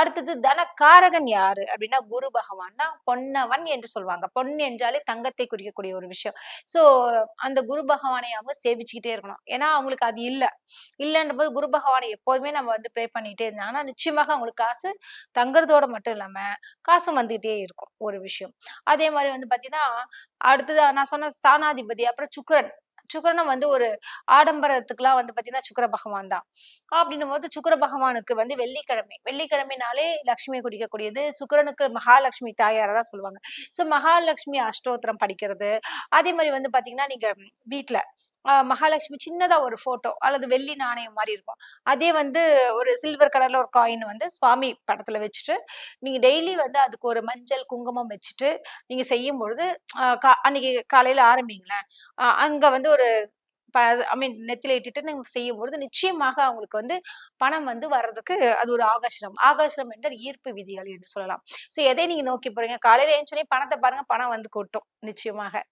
அடுத்தது தனக்காரகன் யாரு அப்படின்னா குரு பகவான் தான் பொன்னவன் என்று சொல்லுவாங்க. பொன் என்றாலே தங்கத்தை குறிக்கக்கூடிய ஒரு விஷயம். சோ அந்த குரு பகவானை அவங்க சேவிச்சுக்கிட்டே இருக்கணும். ஏன்னா அவங்களுக்கு அது இல்லை. இல்லைன்ற போது குரு பகவானை எப்போதுமே நம்ம வந்து ப்ரே பண்ணிட்டே இருந்தாங்கன்னா நிச்சயமாக அவங்களுக்கு காசு தங்குறதோட மட்டும் இல்லாம காசும் வந்துகிட்டே இருக்கும் ஒரு விஷயம். அதே மாதிரி வந்து பாத்தீங்கன்னா அடுத்தது நான் சொன்ன ஸ்தானாதிபதி அப்புறம் சுக்கரன். சுக்கிரனும் வந்து ஒரு ஆடம்பரத்துக்குலாம் வந்து பாத்தீங்கன்னா சுக்கிர பகவான் தான். அப்படின்னும் போது சுக்கிர பகவானுக்கு வந்து வெள்ளிக்கிழமை வெள்ளிக்கிழமைனாலே லக்ஷ்மியை குறிக்கக்கூடியது சுக்கரனுக்கு மகாலட்சுமி தாயாரை தான் சொல்லுவாங்க. ஸோ மகாலட்சுமி அஷ்டோத்திரம் படிக்கிறது. அதே மாதிரி வந்து பாத்தீங்கன்னா நீங்க வீட்டுல மகாலட்சுமி சின்னதா ஒரு போட்டோ அல்லது வெள்ளி நாணயம் மாதிரி இருக்கும். அதே வந்து ஒரு சில்வர் கலர்ல ஒரு காயின் வந்து சுவாமி படத்துல வச்சுட்டு நீங்க டெய்லி வந்து அதுக்கு ஒரு மஞ்சள் குங்குமம் வச்சுட்டு நீங்க செய்யும் பொழுது கா- அன்னைக்கு காலையில ஆரம்பிங்களேன். அங்க வந்து ஒரு ஐ மீன் நெத்தில இட்டுட்டு நீங்க செய்யும் பொழுது நிச்சயமாக அவங்களுக்கு வந்து பணம் வந்து வர்றதுக்கு அது ஒரு ஆகாசனம் ஆகாசனம் என்ற ஈர்ப்பு விதிகள் என்று சொல்லலாம். ஸோ எதை நீங்க நோக்கி போறீங்க? காலையில ஏஞ்சோடனே பணத்தை பாருங்க பணம் வந்து கொட்டும் நிச்சயமாக.